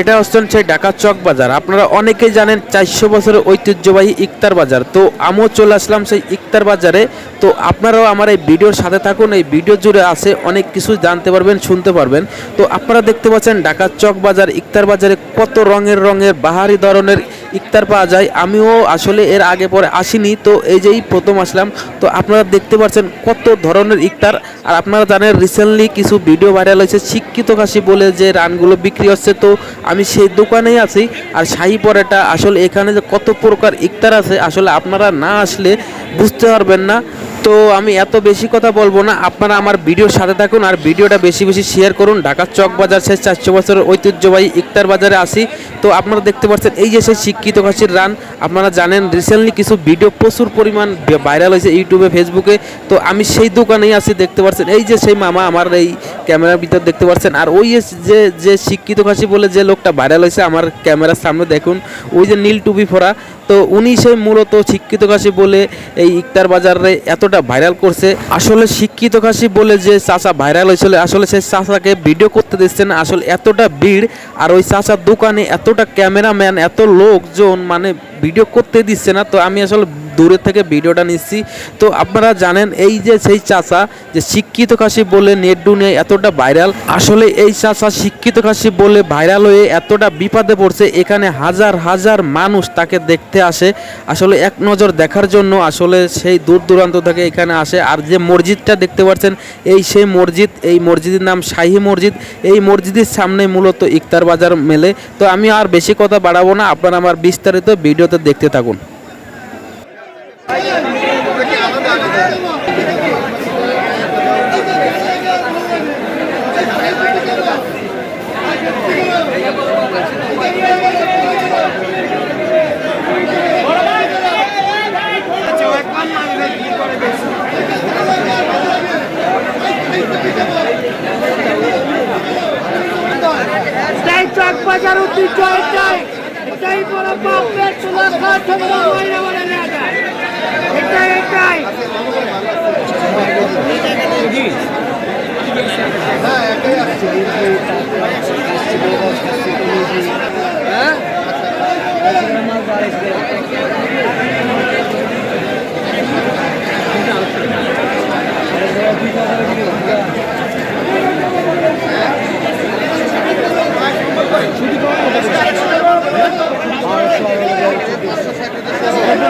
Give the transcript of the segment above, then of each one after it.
এটা হচ্ছেন সেই ঢাকা চক বাজার। আপনারা অনেকেই জানেন চারশো বছরের ঐতিহ্যবাহী ইকতার বাজার। তো আমিও চলে আসলাম সেই ইকতার বাজারে। তো আপনারাও আমার এই ভিডিওর সাথে থাকুন। এই ভিডিও জুড়ে আছে অনেক কিছু জানতে পারবেন, শুনতে পারবেন। তো আপনারা দেখতে পাচ্ছেন ঢাকা চক বাজার ইকতার বাজারে কত রঙের রঙের, বাহারি ধরনের ইকতার পাওয়া যায়। আমিও আসলে এর আগে পরে আসিনি, তো এই যেই প্রথম আসলাম, তো আপনারা দেখতে পাচ্ছেন কত ধরনের ইকতার আর আপনারা জানেন রিসেন্টলি কিছু ভিডিও ভাইরাল হয়েছে শিক্ষিত কাশি বলে যে রানগুলো বিক্রি হচ্ছে। তো আমি সেই দোকানেই আছি আর শাহি পরোটা, আসলে এখানে যে কত প্রকার ইকতার আছে, আসলে আপনারা না আসলে বুঝতে পারবেন না। তো আমি এত বেশি কথা বলব না, আপনারা আমার ভিডিওর সাথে থাকুন আর ভিডিওটা বেশি বেশি শেয়ার করুন। ঢাকার চক বাজার শেষ চারশো বছরের ঐতিহ্যবাহী ইকতার বাজারে আসি তো আপনারা দেখতে পাচ্ছেন, এই যে সেই শিক্ষিত কাশির রান, আপনারা জানেন রিসেন্টলি কিছু ভিডিও প্রচুর পরিমাণ ভাইরাল হয়েছে ইউটিউবে ফেসবুকে তো আমি সেই দোকানেই আছি, দেখতে পাচ্ছেন এই যে সেই মামা আমার এই ক্যামেরার ভিতর দেখতে পাচ্ছেন আর ওই যে যে শিক্ষিত কাশি বলে যে লোকটা ভাইরাল হয়েছে আমার ক্যামেরার সামনে দেখুন, ওই যে নীল টুপি ফোরা তো উনি সে মূলত শিক্ষিত কাশি বলে এই ইকতার বাজারে এতটা ভাইরাল করছে। আসলে শিক্ষিত কাশি বলে যে চাচা ভাইরাল হয়েছিল, আসলে সেই চাচাকে ভিডিও করতে দিচ্ছে না আসলে এতটা ভিড়, আর ওই চাচার দোকানে এতটা ক্যামেরাম্যান এত লোকজন মানে ভিডিও করতে দিচ্ছে না, তো আমি আসলে দূরের থেকে ভিডিওটা নিচ্ছি। তো আপনারা জানেন, এই যে সেই চাচা, যে শিক্ষিত কাশি বলে নেট দুনিয়ায় এতটা ভাইরাল, আসলে এই চাচা শিক্ষিত কাশি বলে ভাইরাল হয়ে এতটা বিপদে পড়ছে, এখানে হাজার হাজার মানুষ তাকে দেখতে আসে। আসলে এক নজর দেখার জন্য আসলে সেই দূর দূরান্ত থেকে এখানে আসে। আর যে মসজিদটা দেখতে পাচ্ছেন, এই সেই মসজিদ, এই মসজিদের নাম শাহী মসজিদ। এই মসজিদের সামনে মূলত ইকতার বাজার মেলে। তো আমি আর বেশি কথা বাড়াবো না, আপনারা আমার বিস্তারিত ভিডিওতে দেখতে থাকুন। চুলা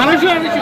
আসবে আড়াইশো